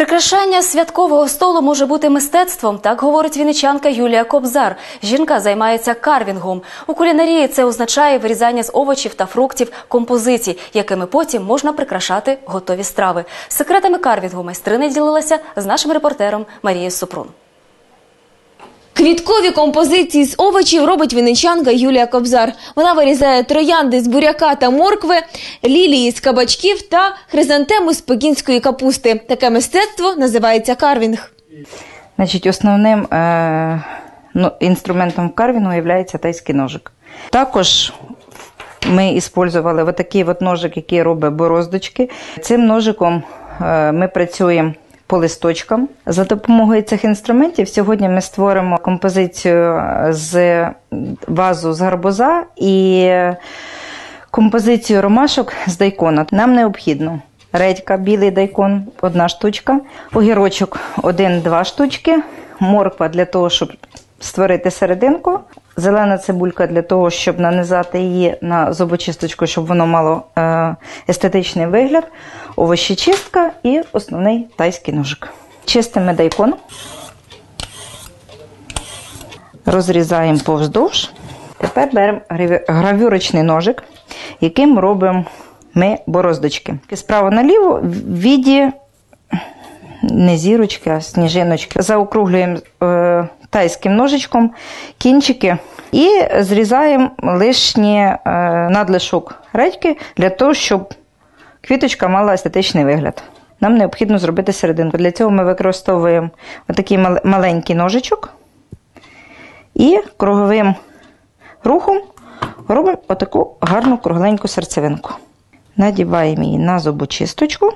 Прикрашання святкового столу може бути мистецтвом, так говорить віничанка Юлія Кобзар. Жінка займається карвінгом. У кулінарії це означає вирізання з овочів та фруктів композицій, якими потім можна прикрашати готові страви. Секретами карвінгу майстрини ділилася з нашим репортером Марією Супрун. Квіткові композиції з овочів робить вінничанка Юлія Кобзар. Вона вирізає троянди з буряка та моркви, лілії з кабачків та хризантему з пекінської капусти. Таке мистецтво називається карвінг. Значить, основним е, ну, інструментом карвінгу є тайський ножик. Також ми використовували отакий от ножик, який робить бороздочки. Цим ножиком е, ми працюємо по листочкам. За допомогою цих інструментів сьогодні ми створимо композицію з вазу з гарбуза і композицію ромашок з дайкона. Нам необхідно редька, білий дайкон, одна штучка, огірочок один-два штучки, морква для того, щоб створити серединку, зелена цибулька для того, щоб нанизати її на зубочисточку, щоб воно мало е, естетичний вигляд, овощечистка і основний тайський ножик. Чистимо дайкон, розрізаємо повздовж. Тепер беремо гравюрочний ножик, яким робимо ми бороздочки. Справа наліво в віді не зірочки, а сніжиночки. Заокруглюємо е, тайським ножичком кінчики і зрізаємо лишній е, надлишок редьки для того, щоб квіточка мала естетичний вигляд. Нам необхідно зробити серединку. Для цього ми використовуємо отакий маленький ножичок і круговим рухом робимо отаку гарну кругленьку серцевинку. Надіваємо її на зубочисточку,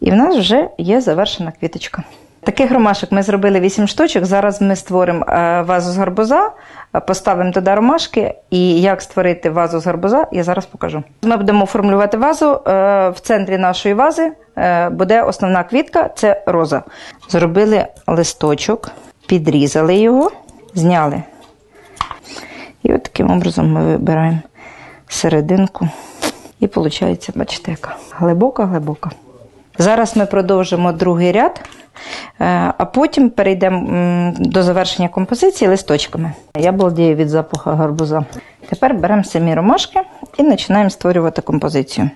і в нас вже є завершена квіточка. Таких ромашок ми зробили 8 штучок. Зараз ми створимо е, вазу з гарбуза, е, поставимо туди ромашки. І як створити вазу з гарбуза, я зараз покажу. Ми будемо формулювати вазу. Е, в центрі нашої вази буде основна квітка це роза. Зробили листочок, підрізали його, зняли. І от таким образом ми вибираємо серединку. І виходить, бачите, яка глибока-глибока. Зараз ми продовжимо другий ряд, е, а потім перейдемо до завершення композиції листочками. Я балдію від запаху гарбуза. Тепер беремо самі ромашки і починаємо створювати композицію.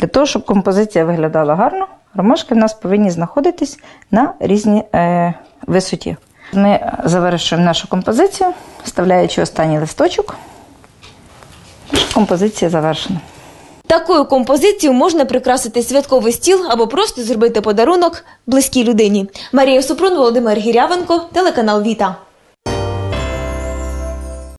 Для того, щоб композиція виглядала гарно, ромашки в нас повинні знаходитись на різній е, висоті. Ми завершуємо нашу композицію, вставляючи останній листочок. Композиція завершена. Такою композицією можна прикрасити святковий стіл або просто зробити подарунок близькій людині. Марія Супрун, Володимир Гірявенко, телеканал Віта.